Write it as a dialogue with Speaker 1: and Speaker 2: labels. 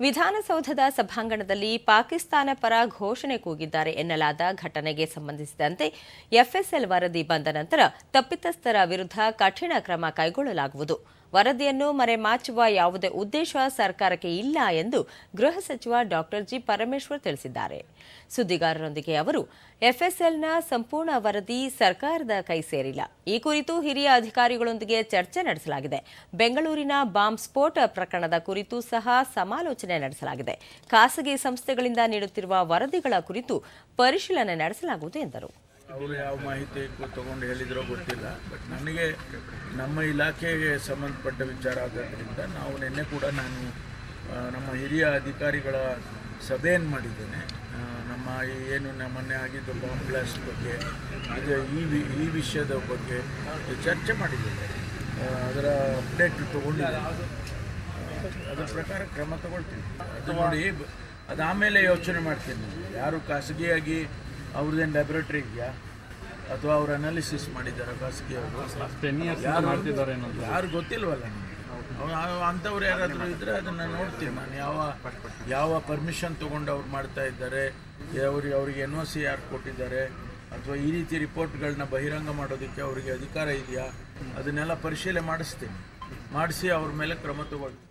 Speaker 1: ವಿಧಾನಸೌಧದ ಸಭಾಂಗಣದಲ್ಲಿ ಪಾಕಿಸ್ತಾನ ಪರ ಘೋಷಣೆ ಕೂಗಿದ್ದಾರೆ ಎನ್ನಲಾದ ಘಟನೆಗೆ ಸಂಬಂಧಿಸಿದಂತೆ ಎಫ್ಎಸ್ಎಲ್ ವರದಿ ಬಂದ ನಂತರ ತಪ್ಪಿತಸ್ಥರ ವಿರುದ್ಧ ಕಠಿಣ ಕ್ರಮ ಕೈಗೊಳ್ಳಲಾಗುವುದು. ವರದಿಯನ್ನು ಮರೆಮಾಚುವ ಯಾವುದೇ ಉದ್ದೇಶ ಸರ್ಕಾರಕ್ಕೆ ಇಲ್ಲ ಎಂದು ಗೃಹ ಸಚಿವ ಡಾಕ್ಟರ್ ಜಿ ಪರಮೇಶ್ವರ್ ತಿಳಿಸಿದ್ದಾರೆ. ಸುದ್ದಿಗಾರರೊಂದಿಗೆ ಅವರು, ಎಫ್ಎಸ್ಎಲ್ನ ಸಂಪೂರ್ಣ ವರದಿ ಸರ್ಕಾರದ ಕೈ ಸೇರಿಲ್ಲ. ಈ ಕುರಿತು ಹಿರಿಯ ಅಧಿಕಾರಿಗಳೊಂದಿಗೆ ಚರ್ಚೆ ನಡೆಸಲಾಗಿದೆ. ಬೆಂಗಳೂರಿನ ಬಾಂಬ್ ಸ್ಫೋಟ ಪ್ರಕರಣದ ಕುರಿತು ಸಹ ಸಮಾಲೋಚನೆ ನಡೆಸಲಾಗಿದೆ. ಖಾಸಗಿ ಸಂಸ್ಥೆಗಳಿಂದ ನೀಡುತ್ತಿರುವ ವರದಿಗಳ ಕುರಿತು ಪರಿಶೀಲನೆ ನಡೆಸಲಾಗುವುದು ಎಂದರು.
Speaker 2: ಅವರು ಯಾವ ಮಾಹಿತಿ ತಗೊಂಡು ಹೇಳಿದ್ರೋ ಗೊತ್ತಿಲ್ಲ ಬಟ್ ನನಗೆ ನಮ್ಮ ಇಲಾಖೆಗೆ ಸಂಬಂಧಪಟ್ಟ ವಿಚಾರ ಆಗೋದ್ರಿಂದ ನಾವು ನಿನ್ನೆ ಕೂಡ ನಾನು ನಮ್ಮ ಹಿರಿಯ ಅಧಿಕಾರಿಗಳ ಸಭೆಯನ್ನು ಮಾಡಿದ್ದೇನೆ. ನಮ್ಮ ಏನು ನಮ್ಮನ್ನೇ ಮೊನ್ನೆ ಆಗಿದ್ದು ಬಾಂಬ್ ಬ್ಲಾಸ್ಟ್ ಬಗ್ಗೆ, ಇದು ಈ ವಿ, ಈ ವಿಷಯದ ಬಗ್ಗೆ ಚರ್ಚೆ ಮಾಡಿದ್ದೇನೆ. ಅದರ ಅಪ್ಡೇಟ್ ತೊಗೊಂಡಿದ್ದೇನೆ. ಅದರ ಪ್ರಕಾರ ಕ್ರಮ ತಗೊಳ್ತೀನಿ. ಅದು ನೋಡಿ ಅದಾಮೇಲೆ ಯೋಚನೆ ಮಾಡ್ತೀನಿ. ಯಾರು ಖಾಸಗಿಯಾಗಿ ಅವ್ರದ್ದೇನು ಲ್ಯಾಬ್ರೇಟ್ರಿ ಇದೆಯಾ? ಅಥವಾ ಅವ್ರು ಅನಾಲಿಸಿಸ್ ಮಾಡಿದ್ದಾರೆ ಖಾಸಗಿ ಯಾರು ಯಾರು ಗೊತ್ತಿಲ್ವಲ್ಲ ಅಂಥವ್ರು ಯಾರಾದರೂ ಇದ್ದರೆ ಅದನ್ನು ನೋಡ್ತೀನಿ ನಾನು. ಯಾವ ಯಾವ ಪರ್ಮಿಷನ್ ತೊಗೊಂಡು ಅವ್ರು ಮಾಡ್ತಾ ಇದ್ದಾರೆ ಅವ್ರಿಗೆ ಅವ್ರಿಗೆ ಎನ್ ಒ ಸಿ ಯಾರು ಕೊಟ್ಟಿದ್ದಾರೆ ಅಥವಾ ಈ ರೀತಿ ರಿಪೋರ್ಟ್ಗಳನ್ನ ಬಹಿರಂಗ ಮಾಡೋದಕ್ಕೆ ಅವರಿಗೆ ಅಧಿಕಾರ ಇದೆಯಾ? ಅದನ್ನೆಲ್ಲ ಪರಿಶೀಲನೆ ಮಾಡಿಸ್ತೀನಿ. ಮಾಡಿಸಿ ಅವ್ರ ಮೇಲೆ ಕ್ರಮ ತಗೊಳ್ತೀನಿ.